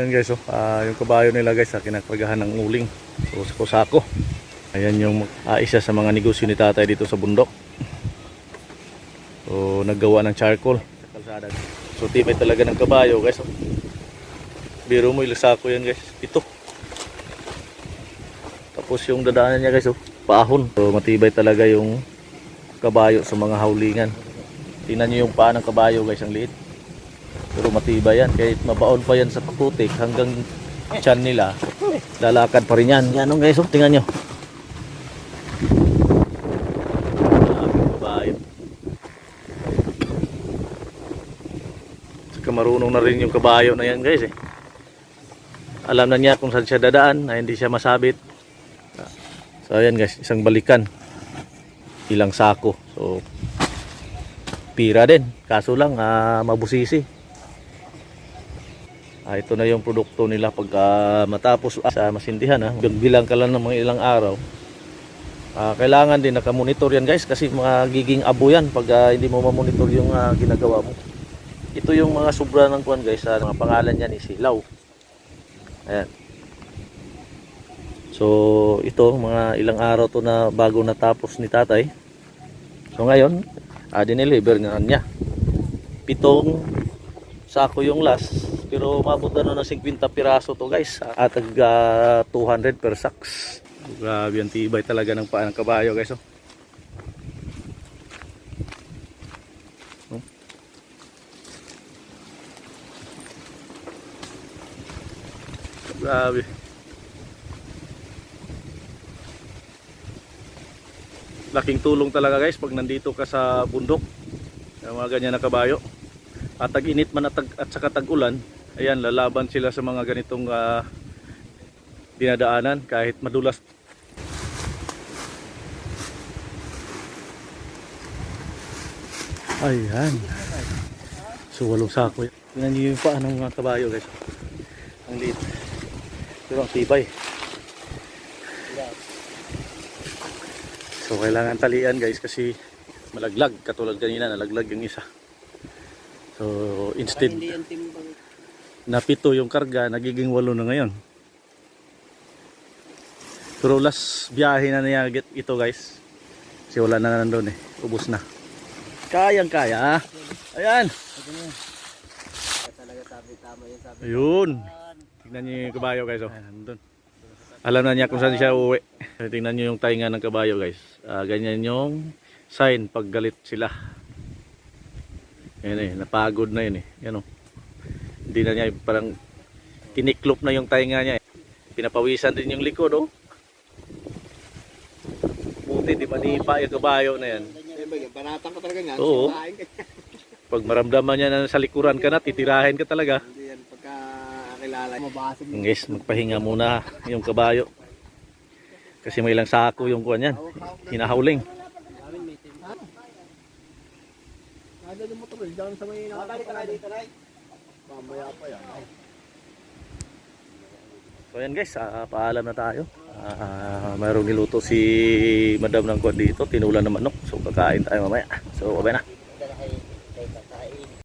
Ayan guys, oh, ah, yung kabayo nila guys, ah, kinakargahan ng uling. So, sa kusako. Ayan yung ah, isa sa mga negosyo ni tatay dito sa bundok. So, naggawa ng charcoal sa kalsada. So, tibay talaga ng kabayo guys. Oh. Biro mo, ilang sako yan guys. Ito. Tapos yung dadaanan niya guys, oh, paahon. So, matibay talaga yung kabayo sa mga haulingan. Tingnan niyo yung paa ng kabayo guys, ang liit. Pero matibay yan. Kahit mabaon pa yan sa paputik hanggang tiyan nila, lalakad pa rin yan. Yan oh, guys, oh, tingnan nyo. Saka marunong na rin yung kabayo na yan guys eh. Alam na niya kung saan siya dadaan na hindi siya masabit. So ayan guys, isang balikan. Ilang sako. So pira din. Kaso lang ah, mabusisi. Ah, ito na yung produkto nila pagka matapos ah, sa masindihan. Ah. Bilang ka lang ng mga ilang araw. Ah, kailangan din nakamonitor yan guys kasi magiging abo yan pag ah, hindi mo mamonitor yung ah, ginagawa mo. Ito yung mga sobra ng kuan guys. Ah, mga pangalan niyan is Silaw. Ayan. So ito mga ilang araw to na bago natapos ni tatay. So ngayon, ah, dineliver nga niya. Pitong sako yung last. Pero mabot na ng 50 piraso to guys. At tag ah, 200 per sacks. Grabe ang tibay talaga ng paa ng kabayo guys. Oh. Oh. Grabe. Laking tulong talaga guys pag nandito ka sa bundok. Yung mga ganyan na kabayo. At tag-init man at, tag, at saka tag-ulan, ayan, lalaban sila sa mga ganitong ah, dinadaanan kahit madulas. Ayan. So, walong sako. yan. Tingnan niyo yung paa ng mga kabayo guys. Ang liit. Pero ang tibay. So, kailangan talian guys kasi malaglag. Katulad kanina, nalaglag yung isa. So, instead Hindi yung timbang. Na pito yung karga, nagiging walo na ngayon. Pero last biyahe na niya ito guys. Kasi wala na nandun eh. Ubus na. Kayang kaya. Ayan. Ayun. Tingnan niyo yung kabayo guys. Oh. Nandun. Alam na niya kung saan siya uuwi. Tingnan niyo yung tainga ng kabayo guys. Ah, ganyan yung sign pag galit sila. Yan eh, napagod na yun eh. Yan oh. Hindi na niya parang tiniklop na yung tainga niya eh. Pinapawisan din yung likod oh. Buti di manipa yung kabayo na yan. Banatan ka talaga nga. Oo. Pag maramdaman niya na sa likuran ka na, titirahin ka talaga. Hindi yan pagka kilala. Mo. Guys, magpahinga muna yung kabayo. Kasi may ilang sako yung kuwan yan. Hinahauling. Daming may timba. Nada yung motor. Diyan sa may nakakita ka dito na. Mamaya pa yan. So yan guys, ah, paalam na tayo. Ah, mayroong niluto si madam ng kuwan dito, tinulan ng manok. So kakain tayo mamaya. So, babay na.